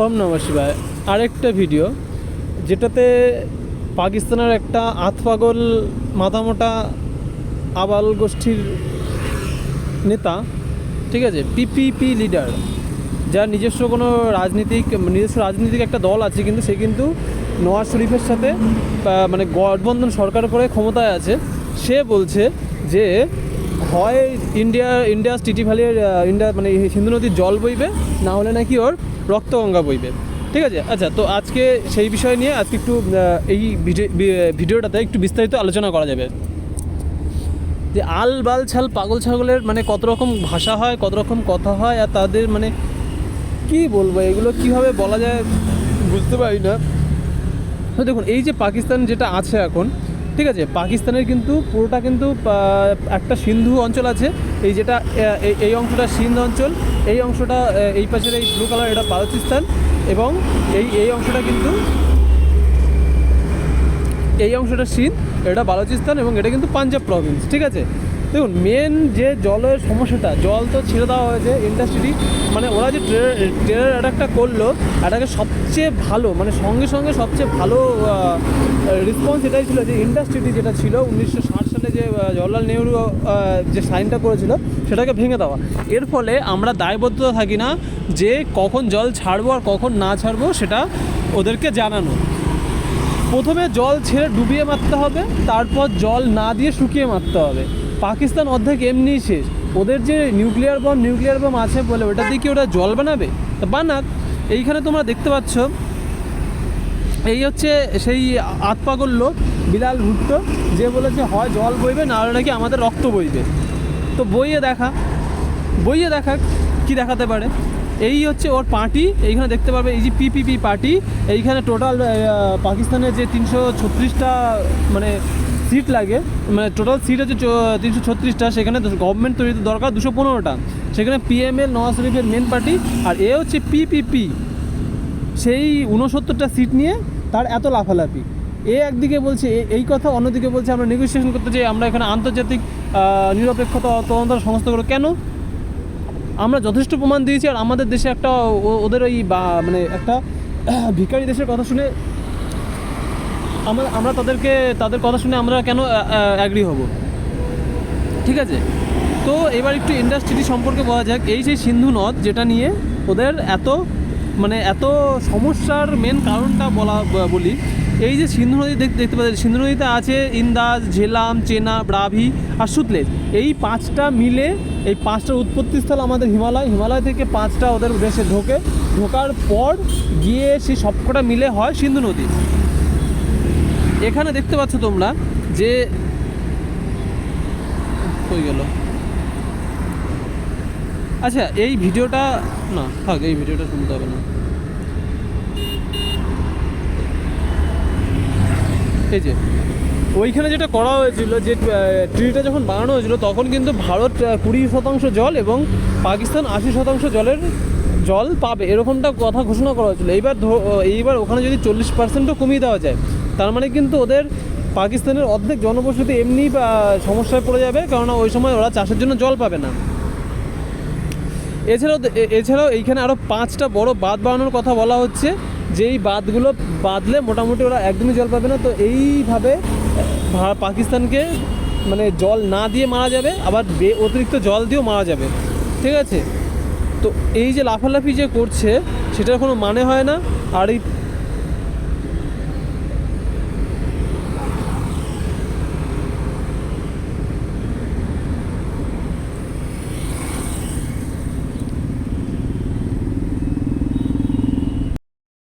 ওম নমঃ শিবায়। আরেকটা ভিডিও, যেটাতে পাকিস্তানের একটা আতপাগল মাথামোটা আবাল গোষ্ঠীর নেতা, ঠিক আছে পিপিপি লিডার যার নিজস্ব কোনো রাজনীতিক, নিজস্ব রাজনীতিক একটা দল আছে, কিন্তু সে কিন্তু নওয়াজ শরীফের সাথে মানে গঠবন্ধন সরকার করে ক্ষমতায় আছে। সে বলছে যে, হয় ইন্ডিয়া ইন্ডিয়া টিটি ভ্যালির ইন্ডিয়া মানে সিন্ধু নদীর জল বইবে, না হলে নাকি ওর রক্তগঙ্গা বইবে। ঠিক আছে? আচ্ছা তো আজকে সেই বিষয় নিয়ে আজকে একটু এই ভিডিও ভিডিওটাতে একটু বিস্তারিত আলোচনা করা যাবে। যে আল বাল ছাল পাগল ছাগলের মানে কত রকম ভাষা হয়, কত রকম কথা হয়, আর তাদের মানে কি বলব, এগুলো কীভাবে বলা যায় বুঝতে পারি না। দেখুন, এই যে পাকিস্তান যেটা আছে এখন ঠিক আছে, পাকিস্তানের কিন্তু পুরোটা কিন্তু একটা সিন্ধু অঞ্চল আছে। এই যেটা এই- অংশটা সিন্ধ অঞ্চল, এই অংশটা এই পাশের এই ব্লু কালার এটা বালুচিস্তান এবং এই এই অংশটা কিন্তু এই অংশটা সিন্ধ, এটা বালুচিস্তান এবং এটা কিন্তু পাঞ্জাব প্রভিন্স ঠিক আছে? দেখুন মেন যে জলের সমস্যাটা, জল তো ছেড়ে দেওয়া হয়েছে ইন্ডাস্ট্রি মানে ওরা যে ট্রেনের অ্যাটাকটা করল, এটাকে সবচেয়ে ভালো মানে সঙ্গে সঙ্গে সবচেয়ে ভালো রেসপন্স এটাই ছিল যে ইন্ডাস্ট্রি যেটা ছিল, উনিশশো ষাট সালে যে জওয়াহরলাল নেহরু যে সাইনটা করেছিল, সেটাকে ভেঙে দেওয়া। এর ফলে আমরা দায়বদ্ধতা থাকি না যে কখন জল ছাড়বো আর কখন না ছাড়বো, সেটা ওদেরকে জানানো। প্রথমে জল ছেড়ে ডুবিয়ে মারতে হবে, তারপর জল না দিয়ে শুকিয়ে মারতে হবে। পাকিস্তান অর্ধেক এমনিই শেষ। ওদের যে নিউক্লিয়ার বম নিউক্লিয়ার বম আছে বলে, ওটা দিয়ে কি ওরা জল বানাবে? তা বানাক, এইখানে তোমরা দেখতে পাচ্ছ, এই হচ্ছে সেই আতপাগল লোক, বিলাল ভুট্টো, যে বলেছে, হয়, জল বইবে, না হলে নাকি আমাদের রক্ত বইবে। তো বইয়ে দেখা বইয়ে দেখা কি দেখাতে পারে? এই হচ্ছে ওর পার্টি, এইখানে দেখতে পাবে, এই যে পিপিপি পার্টি, এইখানে টোটাল পাকিস্তানের যে তিনশো ছত্রিশটা মানে সিট লাগে মানে টোটাল সিট হচ্ছে তিনশো ছত্রিশটা, সেখানে গভর্নমেন্ট তৈরিতে দরকার দুশো পনেরোটা। সেখানে পিএমএল নওয়াজ শরীফের মেন পার্টি আর এ হচ্ছে পিপিপি সেই উনসত্তরটা সিট নিয়ে তার এত লাফালাফি। এ একদিকে বলছে এই কথা, অন্যদিকে বলছে, আমরা নেগোসিয়েশন করতে চাই, আমরা এখানে আন্তর্জাতিক নিরপেক্ষতা তদন্ত সংস্থাগুলো কেন? আমরা যথেষ্ট প্রমাণ দিয়েছি, আর আমাদের দেশে একটা ওদের ওই মানে একটা ভিখারি দেশের কথা শুনে আমরা আমরা তাদেরকে, তাদের কথা শুনে আমরা কেন অ্যাগ্রি হব? ঠিক আছে? তো এবার একটু ইন্ডাস্ট্রিটি সম্পর্কে বলা যাক। এই সেই সিন্ধু নদ, যেটা নিয়ে ওদের এত মানে এত সমস্যার মেন কারণটা বলা বলি, এই যে সিন্ধু নদী দেখ- দেখতে পাচ্ছি সিন্ধু নদীতে আছে ইন্দাজ ঝেলাম, চেনা, ব্রাভি আর সুতলেজ। এই পাঁচটা মিলে, এই পাঁচটার উৎপত্তিস্থল আমাদের হিমালয় হিমালয় থেকে পাঁচটা ওদের দেশে ঢোকে। ঢোকার পর গিয়ে সেই সবকটা মিলে হয় সিন্ধু নদী। এখানে দেখতে পাচ্ছ তোমরা যে হয়ে গেল? আচ্ছা এই ভিডিওটা, না, থাক, এই ভিডিওটা শুনতে হবে না। এই যে, ওইখানে যেটা করা হয়েছিল, যে ট্রিটা যখন বানানো হয়েছিল, তখন কিন্তু ভারত কুড়ি শতাংশ জল এবং পাকিস্তান আশি শতাংশ জলের জল পাবে, এরকমটা কথা ঘোষণা করা হয়েছিল। এইবার এইবার ওখানে যদি চল্লিশ পার্সেন্টও কমিয়ে দেওয়া যায় তার মানে কিন্তু ওদের পাকিস্তানের অর্ধেক জনবসতি এমনি সমস্যায় পড়ে যাবে, কেননা ওই সময় ওরা চাষের জন্য জল পাবে না। এছাড়াও এছাড়াও এইখানে আরও পাঁচটা বড় বাঁধ বানানোর কথা বলা হচ্ছে। যেই বাঁধগুলো বাঁধলে মোটামুটি ওরা একদমই জল পাবে না, তো এইভাবে পাকিস্তানকে মানে জল না দিয়ে মারা যাবে, আবার বে অতিরিক্ত জল দিয়েও মারা যাবে। ঠিক আছে? তো এই যে লাফালাফি যে করছে, সেটার কোনো মানে হয় না। আর এই